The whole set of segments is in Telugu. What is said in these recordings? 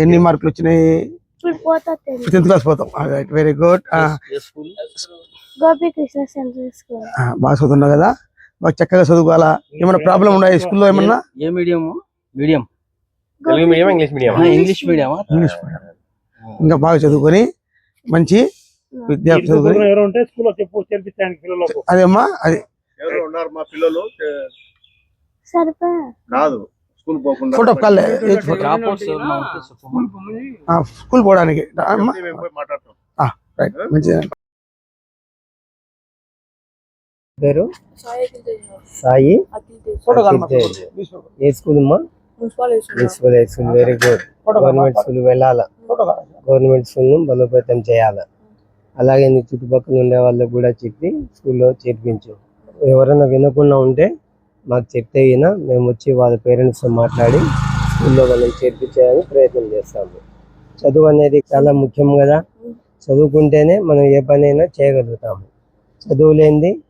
ఎన్ని మార్కులు వచ్చినాయి? టెన్త్ క్లాస్ పోతాం. Right very good Gopi Krishna central school. బాగా చదువుతున్నావు కదా. బాగా చక్కగా చదువుకోవాలా? ఏమైనా ప్రాబ్లం ఉన్నాయా స్కూల్లో ఏమన్నా? ఏ medium medium Telugu medium English medium English medium English medium ఇంకా బాగా చదువుకొని మంచి విద్య చదువుకొని ఎవరు ఉంటే స్కూల్లో చెప్పు చేర్పించడానికి పిల్లలకు. అదేమ్మా? అది ఎవరు ఉన్నారు మా పిల్లలు? ఏ, సరిపోయా? కాదు. స్కూల్ పోకుండా ఫోటో కాలే. స్కూల్ పోవడానికి. రైట్. మంచిది. పేరు? సాయి. ఏ స్కూల్ అమ్మా? Municipal high school. Very good government school వెళ్ళాలా. గవర్నమెంట్ స్కూల్ను బలోపేతం చేయాలా. అలాగే నీ చుట్టుపక్కల ఉండే వాళ్ళకి కూడా చెప్పి స్కూల్లో చేర్పించు. ఎవరైనా వినకుండా ఉంటే మాకు చెప్తే అయినా మేము వచ్చి వాళ్ళ పేరెంట్స్తో మాట్లాడి స్కూల్లో వాళ్ళని చేర్పించేయడానికి ప్రయత్నం చేస్తాము. చదువు అనేది చాలా ముఖ్యం కదా. చదువుకుంటేనే మనం ఏ పనైనా చేయగలుగుతాము. చదువు లేనిది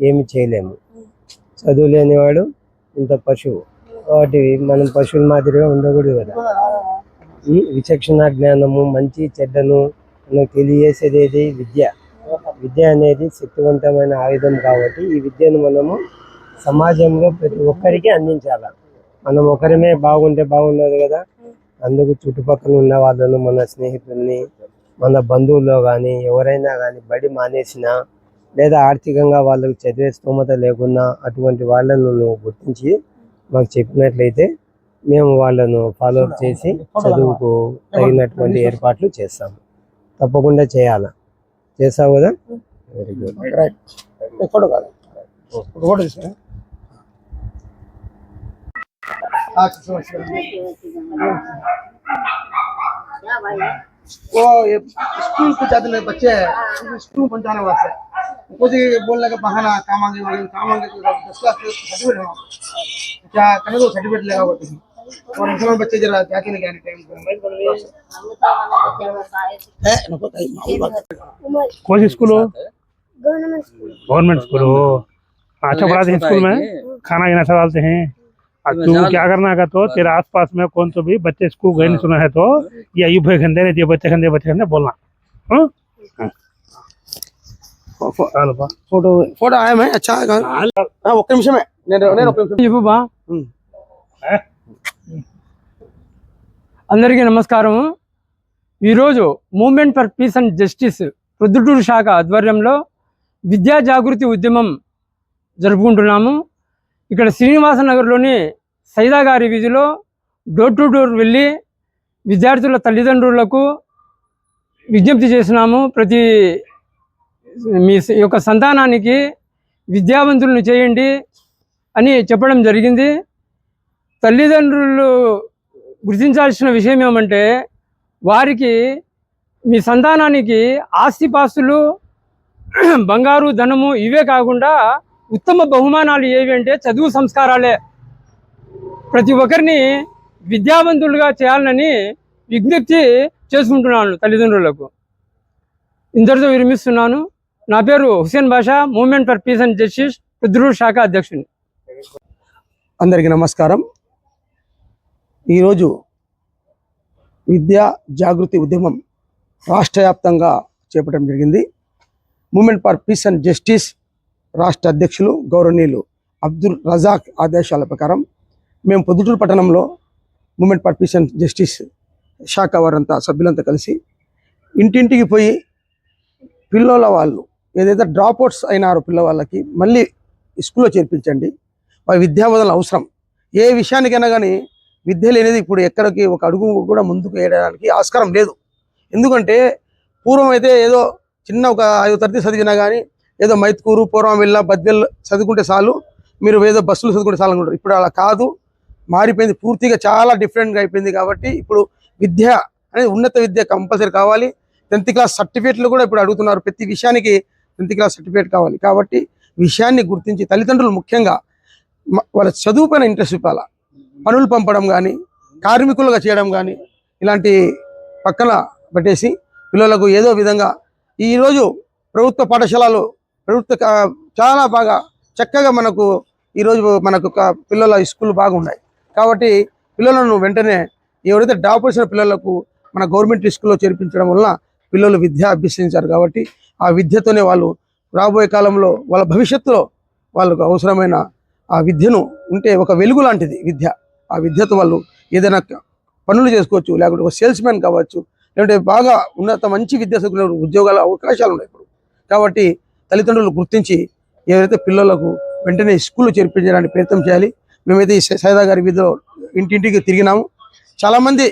ఏమి చేయలేము. చదువు లేనివాడు ఇంత పశువు. కాబట్టి మనం పశువుల మాదిరిగా ఉండకూడదు కదా. ఈ విచక్షణ జ్ఞానము మంచి చెడ్డను మనకు తెలియజేసేది విద్య. విద్య అనేది శక్తివంతమైన ఆయుధం కాబట్టి ఈ విద్యను మనము సమాజంలో ప్రతి ఒక్కరికి అందించాలి. మనం ఒకరిమే బాగుంటే బాగుండదు కదా. అందుకు చుట్టుపక్కల ఉన్న వాళ్ళను మన స్నేహితుల్ని మన బంధువుల్లో కానీ ఎవరైనా కానీ బడి మానేసినా లేదా ఆర్థికంగా వాళ్ళకి చదివే స్తోమత లేకున్నా అటువంటి వాళ్ళను నువ్వు గుర్తించి మాకు చెప్పినట్లయితే మేము వాళ్ళను ఫాలో అప్ చేసి చదువుకు తగినటువంటి ఏర్పాట్లు చేస్తాము. తప్పకుండా చేయాల. చేస్తావు కదా? వెరీ గుడ్ రైట్ स्कूल जाते हैं। बच्चे स्कूल बन जाने वाले कुछ बोलने का बहाना काम आगे काम आगे तो दस सर्टिफिकेट क्या सर्टिफिकेट लगा हुआ और इंसान बच्चे जरा जाके लेके गए टाइम है कौन सी स्कूल हो? Government school. हो। अच्छा पढ़ाते हैं स्कूल में? खाना गिना डालते हैं? तू क्या करना का तो तेरे आसपास में कौन तो भी बच्चे स्कूल गए नहीं सुना है तो ये अयुब भाई खंदे रहती है बच्चे खंदे बच्चे खंदे बोलना हाँ? चलो बा। फोटो फोटो आया मैं अच्छा है हाँ ఒక్క నిమిషమే నేను నేను ఒక్క నిమిషం చెప్పు బా ఉమ్. అందరికీ నమస్కారం ఈరోజు movement for peace and justice Proddatur శాఖ ఆధ్వర్యంలో విద్యా జాగృతి ఉద్యమం జరుపుకుంటున్నాము ఇక్కడ శ్రీనివాస నగర్లోని సైదా గారి వీధిలో డోర్ టు డోర్ వెళ్ళి విద్యార్థుల తల్లిదండ్రులకు విజ్ఞప్తి చేసినాము. ప్రతి మీ యొక్క సంతానానికి విద్యావంతులను చేయండి అని చెప్పడం జరిగింది. తల్లిదండ్రులు గుర్తించాల్సిన విషయం ఏమంటే వారికి మీ సంతానానికి ఆస్తిపాస్తులు బంగారు ధనము ఇవే కాకుండా ఉత్తమ బహుమానాలు ఏవి అంటే చదువు సంస్కారాలే. ప్రతి ఒక్కరిని విద్యావంతులుగా చేయాలని విజ్ఞప్తి చేసుకుంటున్నాను తల్లిదండ్రులకు. ఇందరితో విరమిస్తున్నాను. నా పేరు Hussain Basha movement for peace and justice Rudrur శాఖ అధ్యక్షుని. అందరికీ నమస్కారం. ఈరోజు విద్యా జాగృతి ఉద్యమం రాష్ట్ర వ్యాప్తంగా చేపట్టడం జరిగింది. Movement for peace and justice రాష్ట్ర అధ్యక్షులు గౌరవనీయులు అబ్దుల్ రజాక్ ఆదేశాల ప్రకారం మేము పొద్దుటూరు పట్టణంలో మూమెంట్ ఫర్ జస్టిస్ శాఖ వారంతా సభ్యులంతా కలిసి ఇంటింటికి పోయి పిల్లల వాళ్ళు ఏదైతే డ్రాప్అవుట్స్ అయినారో పిల్లవాళ్ళకి మళ్ళీ స్కూల్లో చేర్పించండి. వారి విద్యాబోధన అవసరం. ఏ విషయానికైనా కానీ విద్య లేనిది ఇప్పుడు ఎక్కడికి ఒక అడుగు కూడా ముందుకు వేయడానికి ఆస్కారం లేదు. ఎందుకంటే పూర్వం అయితే ఏదో చిన్న ఒక ఐదో తరగతి చదివినా కానీ ఏదో మైత్కూరు పూర్వం వెళ్ళ బద్దెల్ చదువుకుంటే చాలు. మీరు ఏదో బస్సులు చదువుకుంటే చాలు అనుకుంటారు. ఇప్పుడు అలా కాదు. మారిపోయింది. పూర్తిగా చాలా డిఫరెంట్గా అయిపోయింది కాబట్టి ఇప్పుడు విద్య అనేది ఉన్నత విద్య కంపల్సరీ కావాలి. టెన్త్ క్లాస్ సర్టిఫికేట్లు కూడా ఇప్పుడు అడుగుతున్నారు. ప్రతి విషయానికి టెన్త్ క్లాస్ సర్టిఫికేట్ కావాలి. కాబట్టి విషయాన్ని గుర్తించి తల్లిదండ్రులు ముఖ్యంగా వాళ్ళ చదువు పైన ఇంట్రెస్ట్ చూపాలా. పనులు పంపడం కానీ కార్మికులుగా చేయడం కానీ ఇలాంటి పక్కన పెట్టేసి పిల్లలకు ఏదో విధంగా ఈరోజు ప్రభుత్వ పాఠశాలలు ప్రభుత్వ చాలా బాగా చక్కగా మనకు ఈరోజు మనకు పిల్లల స్కూల్ బాగున్నాయి. కాబట్టి పిల్లలను వెంటనే ఎవరైతే డాప్ వచ్చిన పిల్లలకు మన గవర్నమెంట్ స్కూల్లో చేర్పించడం వలన పిల్లలు విద్య అభ్యసించారు కాబట్టి ఆ విద్యతోనే వాళ్ళు రాబోయే కాలంలో వాళ్ళ భవిష్యత్తులో వాళ్ళకు అవసరమైన ఆ విద్యను ఉంటే ఒక వెలుగు లాంటిది విద్య. ఆ విద్యతో వాళ్ళు ఏదైనా పనులు చేసుకోవచ్చు లేకుంటే ఒక సేల్స్ మ్యాన్ కావచ్చు లేకుంటే బాగా ఉన్నత మంచి విద్య ఉద్యోగాల అవకాశాలు ఉన్నాయి ఇప్పుడు. కాబట్టి తల్లిదండ్రులు గుర్తించి ఎవరైతే పిల్లలకు వెంటనే స్కూల్లో చేర్పించడానికి ప్రయత్నం చేయాలి. మేమైతే ఈ సైదా గారి వీధిలో ఇంటింటికి తిరిగినాము. చాలామంది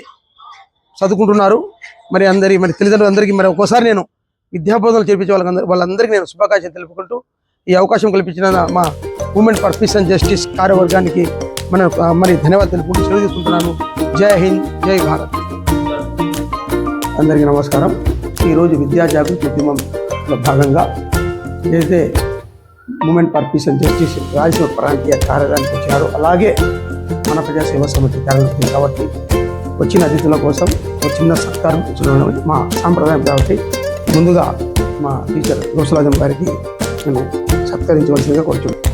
చదువుకుంటున్నారు. మరి అందరి మరి తల్లిదండ్రులందరికీ మరి ఒక్కోసారి నేను విద్యాబోధనలు చేర్పించే వాళ్ళందరూ వాళ్ళందరికీ నేను శుభాకాంక్షలు తెలుపుకుంటూ ఈ అవకాశం కల్పించిన మా women for peace and justice కార్యవర్గానికి మన మరి ధన్యవాదాలు తెలుపుకుంటూ సెలవు తీసుకుంటున్నాను. జై హింద్ జై భారత్. అందరికీ నమస్కారం. ఈరోజు విద్యా జాగృతి ఉద్యమంలో భాగంగా ఏదైతే మూమెంట్ ఫర్ పీస్ అని జస్టిస్ రాయలసీమ ప్రాంతీయ కార్యాలయానికి వచ్చినారు అలాగే మన ప్రజా సేవా సమితి కార్యాలయం కాబట్టి వచ్చిన అతిథుల కోసం ఒక చిన్న సత్కారం ఇచ్చడం మా సాంప్రదాయం కాబట్టి ముందుగా మా టీచర్ గోసలాజం గారికి నేను సత్కరించవలసిందిగా కోరుచున్నాను.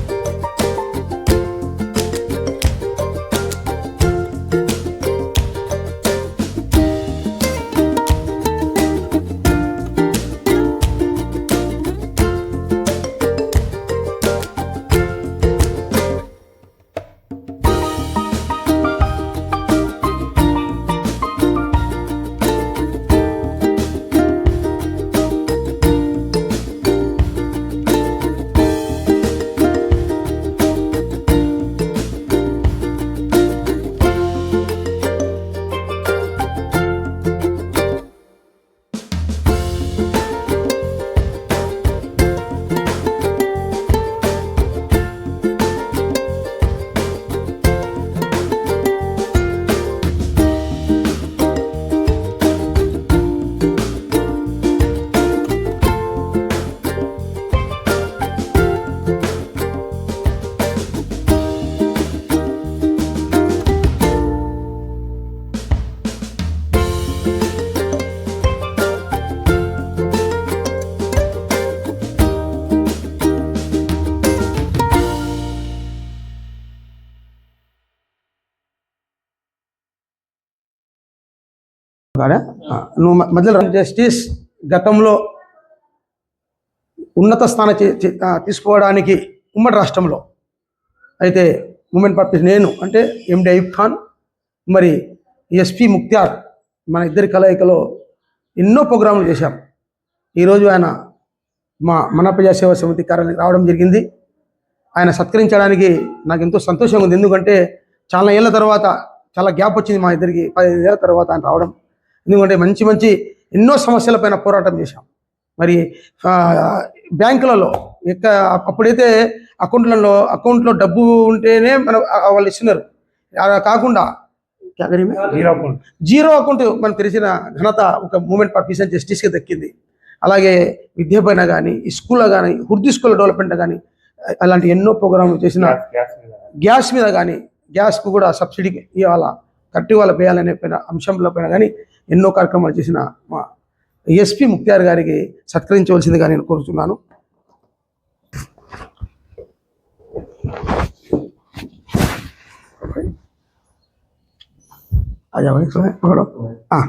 నువ్వు మధ్యలో జస్టిస్ గతంలో ఉన్నత స్థానం తీసుకోవడానికి ఉమ్మడి రాష్ట్రంలో అయితే ఉమెన్ పార్టీ నేను అంటే ఎండి అయూబ్ ఖాన్ మరి ఎస్పి ముక్త్యార్ మన ఇద్దరి కలయికలో ఎన్నో ప్రోగ్రాంలు చేశాం. ఈరోజు ఆయన మా మన ప్రజాసేవ సమితి కార్యాలయం రావడం జరిగింది. ఆయన సత్కరించడానికి నాకు ఎంతో సంతోషంగా ఉంది. ఎందుకంటే చాలా ఏళ్ళ తర్వాత చాలా గ్యాప్ వచ్చింది మా ఇద్దరికి. పదిహేను ఏళ్ళ తర్వాత ఆయన రావడం ఎందుకంటే మంచి మంచి ఎన్నో సమస్యలపైన పోరాటం చేశాం. మరి బ్యాంకులలో ఎక్క అప్పుడైతే అకౌంట్లలో అకౌంట్లో డబ్బు ఉంటేనే మనం వాళ్ళు ఇస్తున్నారు. అలా కాకుండా క్యా కరీమే? Zero account. మనకు తెలిసిన ఘనత ఒక మూమెంట్ ఫర్ పీస్ అండ్ జస్టిస్కి దక్కింది. అలాగే విద్య పైన కానీ స్కూల్లో కానీ ఉర్దూ స్కూల్ డెవలప్మెంట్ కానీ అలాంటి ఎన్నో ప్రోగ్రాంలు చేసిన గ్యాస్ మీద కానీ గ్యాస్కు కూడా సబ్సిడీ ఇవ్వాలా కట్టి వాళ్ళ వేయాలనే పైన అంశంలో పైన కానీ ఎన్నో కార్యక్రమాలు చేసిన మా ఎస్పి ముక్తియార్ గారికి సత్కరించవలసిందిగా నేను కోరుతున్నాను అదే పకడో हाँ